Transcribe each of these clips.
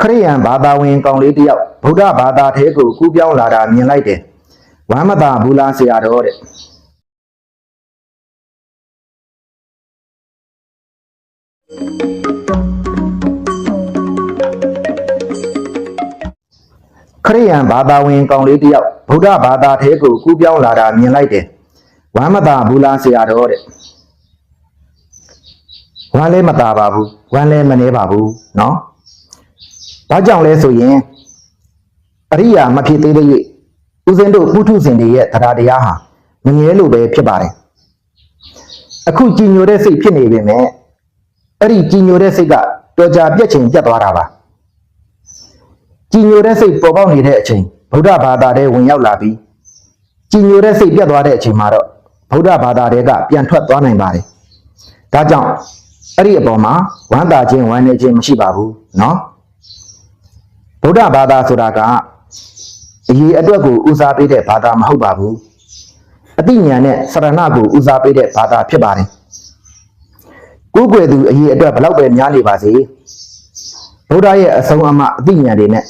ခရိယန်ဘာသာဝင်ကောင်လေးတစ်ယောက်ဗုဒ္ဓဘာသာထဲကိုကူးပြောင်းလာတာမြင်လိုက်တယ်ဝမ်းမသာဘူးလားဆရာတော်တဲ့ခရိယန်ဘာသာဝင်ကောင်လေးတစ်ယောက်ဗုဒ္ဓဘာသာထဲကိုကူးပြောင်းလာတာမြင်လိုက်တယ်ဝမ်းမသာဘူးလားဆရာတော်တဲ့ဝမ်းလည်းမသာပါဘူးဝမ်းလည်းမနှဲပါဘူးเนาะ ဘာကြောင့်လဲဆိုရင်အရိယာမဖြစ်သေးတဲ့၍ဦးဇင်းတို့ပုထုဇဉ်တွေရဲ့တရားတရားဟာမငဲလို့ပဲဖြစ်ပါတယ်အခုကြည်ညိုတဲ့စိတ်ဖြစ်နေပေမဲ့အဲ့ဒီကြည်ညိုတဲ့စိတ်ကတော်ကြာပြက်ချင်ပြက်သွားတာပါကြည်ညိုတဲ့စိတ်ပေါ်ပေါက်နေတဲ့အချိန်ဗုဒ္ဓဘာသာထဲဝင်ရောက်လာပြီးကြည်ညိုတဲ့စိတ်ပြက်သွားတဲ့အချိန်မှာတော့ဗုဒ္ဓဘာသာတွေကပြန်ထွက်သွားနိုင်ပါတယ်ဒါကြောင့်အဲ့ဒီအပေါ်မှာဝမ်းသာခြင်းဝမ်းနည်းခြင်းမရှိပါဘူးเนาะ ဗုဒ္ဓဘာသာဆိုတာကအရေးအတွက်ကိုဦးစားပေးတဲ့ဘာသာမဟုတ်ပါဘူးအတိညာနဲ့စရဏကိုဦးစားပေးတဲ့ဘာသာဖြစ်ပါတယ်ကိုယ်ွယ်သူအရေးအတွက်ဘလောက်ပဲများနေပါစေဗုဒ္ဓရဲ့အဆုံးအမအတိညာတွေနဲ့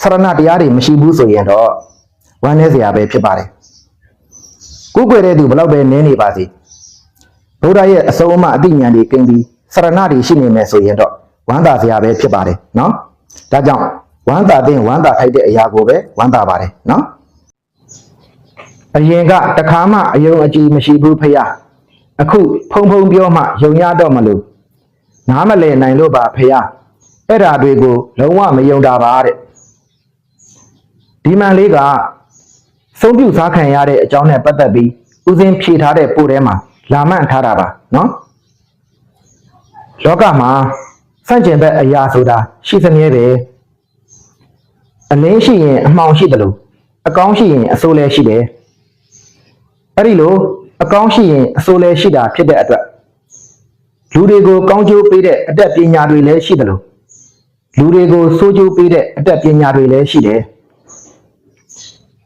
စရဏတရားတွေမရှိဘူးဆိုရင်တော့ဝမ်းနည်းစရာပဲဖြစ်ပါတယ်ကိုယ်ွယ်တဲ့သူဘလောက်ပဲနည်းနေပါစေဗုဒ္ဓရဲ့အဆုံးအမအတိညာတွေကိန်းပြီးစရဏတွေရှိနေမယ်ဆိုရင်တော့ဝမ်းသာစရာပဲဖြစ်ပါတယ်နော် ဒါကြောင့်ဝမ်းသာတဲ့ဝမ်းသာထိုက်တဲ့အရာကိုပဲဝမ်းသာပါတယ်နော်အရင်ကတခါမှအယုံအကြည်မရှိဘူးဖေယအခုဖုံဖုံပြောမှယုံရတော့မလို့နားမလည်နိုင်လို့ပါဖေယအဲ့ဓာတွေကိုလုံးဝမယုံတာပါတဲ့ဒီမှန်လေးကဆုံးပြုစားခံရတဲ့အကြောင်းနဲ့ပတ်သက်ပြီးဦးစင်းဖြေထားတဲ့ပို့ထဲမှာလာမှန်ထားတာပါနော်လောကမှာ စန့်ကျင်ဘက်အရာဆိုတာရှိသမျှပဲအလင်းရှိရင်အမှောင်ရှိတယ်လို့အကောင်းရှိရင်အဆိုးလည်းရှိတယ်အဲ့ဒီလိုအကောင်းရှိရင်အဆိုးလည်းရှိတာဖြစ်တဲ့အတွက်လူတွေကိုကောင်းကျိုးပေးတဲ့အတတ်ပညာတွေလည်းရှိတယ်လို့လူတွေကိုဆိုးကျိုးပေးတဲ့အတတ်ပညာတွေလည်းရှိတယ်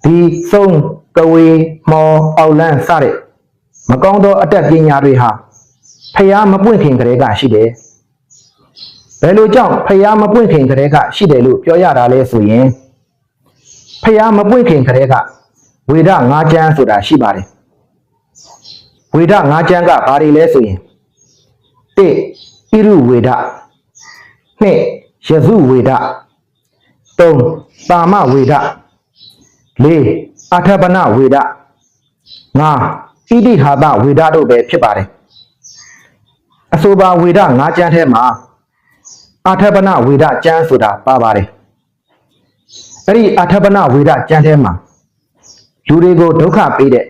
ဒီဆုံးကဝေမောအောက်လန်းစတဲ့မကောင်းသောအတတ်ပညာတွေဟာဖျားမပွင့်ခင်ကလေးကရှိတယ် ဘယ်လိုကြောင့်ဖျားမပွင့်ခင်ကလေးကရှိတယ်လို့ပြောရတာလဲဆိုရင်ဖျားမပွင့်ခင်ကလေးကဝေဒငါးချမ်းဆိုတာရှိပါတယ်ဝေဒငါးချမ်းကဘာတွေလဲဆိုရင်၁ဣရုဝေဒ၂ယဇုဝေဒ၃တာမဝေဒ၄အထပနဝေဒ၅ဣတိဟာတဝေဒတို့ပဲဖြစ်ပါတယ်အဆိုပါဝေဒငါးချမ်းထဲမှာ အာထပနဝေဒကျမ်းဆိုတာပါပါတယ်အဲ့ဒီအာထပနဝေဒကျမ်းထဲမှာလူတွေကိုဒုက္ခပေးတဲ့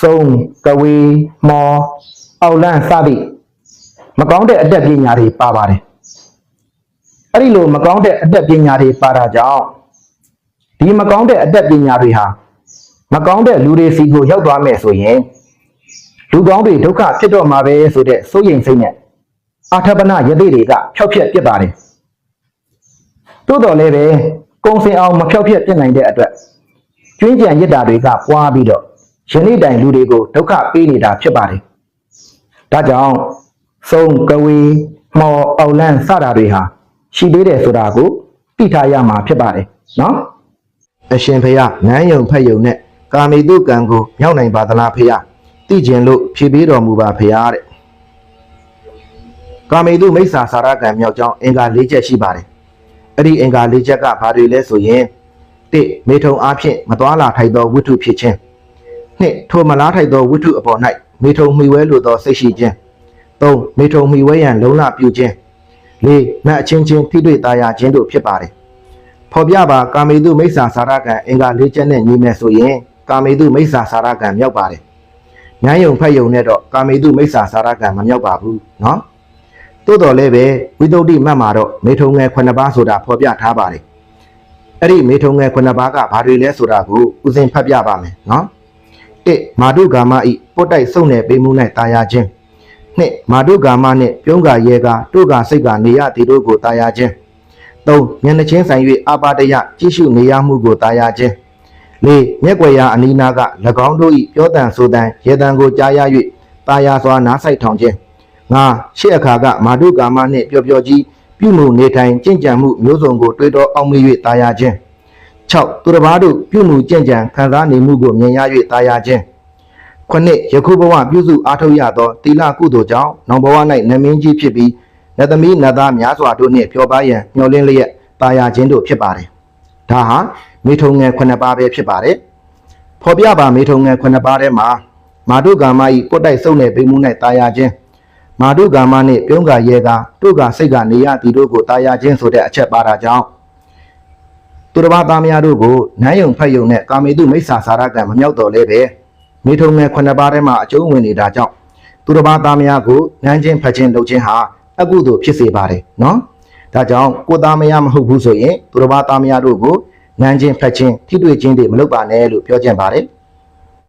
သုံးကဝေမောအောက်လန့်စသည်မကောင်းတဲ့အတတ်ပညာတွေပါပါတယ်အဲ့ဒီလိုမကောင်းတဲ့အတတ်ပညာတွေပါတာကြောင့်ဒီမကောင်းတဲ့အတတ်ပညာတွေဟာမကောင်းတဲ့လူတွေစီကိုရောက်သွားမယ်ဆိုရင်လူကောင်းတွေဒုက္ခဖြစ်တော့မှာပဲဆိုတဲ့စိုးရိမ်စိတ်နဲ့ အာထပနယသိတွေကဖျောက်ဖျက်ပြစ်ပါတယ်။သို့တော်လည်းပဲကုံစင်အောင်မဖျောက်ဖျက်ပြစ်နိုင်တဲ့အတွက်ကျွင်းကြံရစ်တာတွေကပွားပြီးတော့ယနေ့တိုင်လူတွေကိုဒုက္ခပေးနေတာဖြစ်ပါတယ်။ဒါကြောင့်သုံးကဝေမော်အောက်လန့်စတာတွေဟာရှိသေးတယ်ဆိုတာကိုသိထားရမှာဖြစ်ပါတယ်နော်။အရှင်ဖေယနန်းယုံဖက်ယုံနဲ့ကာမီတုကံကိုမြောက်နိုင်ပါသလားဖေယသိကျင်လို့ဖြေပေးတော်မူပါဖေယတဲ့ ကာမေတုမိစ္ဆာစာရကံမြောက်ကြောင်းအင်္ဂါ၄ချက်ရှိပါတယ်။အဲ့ဒီအင်္ဂါ၄ချက်ကဘာတွေလဲဆိုရင်၁မေထုံအားဖြင့်မသွားလာထိုက်သောဝိထုဖြစ်ခြင်း၂ထိုမလားထိုက်သောဝိထုအပေါ်၌မေထုံမှီဝဲလိုသောစိတ်ရှိခြင်း၃မေထုံမှီဝဲရန်လုံလပြုခြင်း၄မတ်အချင်းချင်းထိတွေ့သားရခြင်းတို့ဖြစ်ပါတယ်။ဖော်ပြပါကာမေတုမိစ္ဆာစာရကံအင်္ဂါ၄ချက်နဲ့ညီမယ်ဆိုရင်ကာမေတုမိစ္ဆာစာရကံမြောက်ပါတယ်။ဉာဏ်ယုံဖက်ယုံနဲ့တော့ကာမေတုမိစ္ဆာစာရကံမမြောက်ပါဘူးနော်။ သို့တော်လည်းပဲဝိသုဒ္ဓိမတ်မှာတော့မေထုံငယ်9ပါးဆိုတာဖော်ပြထားပါတယ်။အဲ့ဒီမေထုံငယ်9ပါးကဘာတွေလဲဆိုတာကိုဥစဉ်ဖတ်ပြပါမယ်နော်။1မာဒုဂါမဤပုတ်တိုက်စုံနယ်ပေးမှု၌တာယာခြင်း2မာဒုဂါမနှင့်ပြုံးကာရဲကာတို့ကာစိတ်ကနေရတီတို့ကိုတာယာခြင်း3မျက်နှချင်းဆိုင်၍အာပါတယကြည့်ရှုနေရမှုကိုတာယာခြင်း4မျက်ွယ်ရာအနီးနားက၎င်းတို့၏ပြောတန်ဆိုတန်ရေတံကိုကြားရ၍တာယာစွာနားဆိုင်ထောင်ခြင်း ငါရှေ့အခါကမာဒုကာမနှင့်ပျော်ပျော်ကြီးပြုမှုနေထိုင်ကြင်ကြံမှုမျိုးစုံကိုတွေးတောအောင်မေ့၍တာယာခြင်း6သူတစ်ပါးတို့ပြုမှုကြင်ကြံခံစားနေမှုကိုမြင်ရ၍တာယာခြင်းခုနှစ်ယခုဘဝပြုစုအားထုတ်ရသောတိလကုသိုလ်ကြောင့်နောင်ဘဝ၌နမင်းကြီးဖြစ်ပြီးနတ်သမီးနတ်သားများစွာတို့နှင့်ပျော်ပါရန်မျှော်လင့်လျက်တာယာခြင်းတို့ဖြစ်ပါတယ်ဒါဟာမိထုံငယ်ခုနှစ်ပါးပဲဖြစ်ပါတယ်ဖော်ပြပါမေထုံငယ်ခုနှစ်ပါးထဲမှာမာတုကာမဤပုတ်တိုက်စုံတဲ့ဗိမှု၌တာယာခြင်း မာတုကာမနှင့်ပြုံးကရဲကတို့ကစိတ်ကနေရသည်တို့ကိုတာယာခြင်းဆိုတဲ့အချက်ပါတာကြောင့်သူတစ်ပါးသားများတို့ကိုနမ်းယုံဖက်ယုံနဲ့ကာမေတုမိစ္ဆာစာရကံမမြောက်တော်လဲပဲမေထုံငယ်ခုနှစ်ပါးထဲမှာအကျုံးဝင်နေတာကြောင့်သူတစ်ပါးသားများကိုနမ်းခြင်းဖက်ခြင်းလုပ်ခြင်းဟာအကုသိုလ်ဖြစ်စေပါတယ်နော်ဒါကြောင့်ကိုယ်သားမယားမဟုတ်ဘူးဆိုရင်သူတစ်ပါးသားများတို့ကိုနမ်းခြင်းဖက်ခြင်းထိတွေ့ခြင်းတွေမလုပ်ပါနဲ့လို့ပြောကြင်ပါတယ်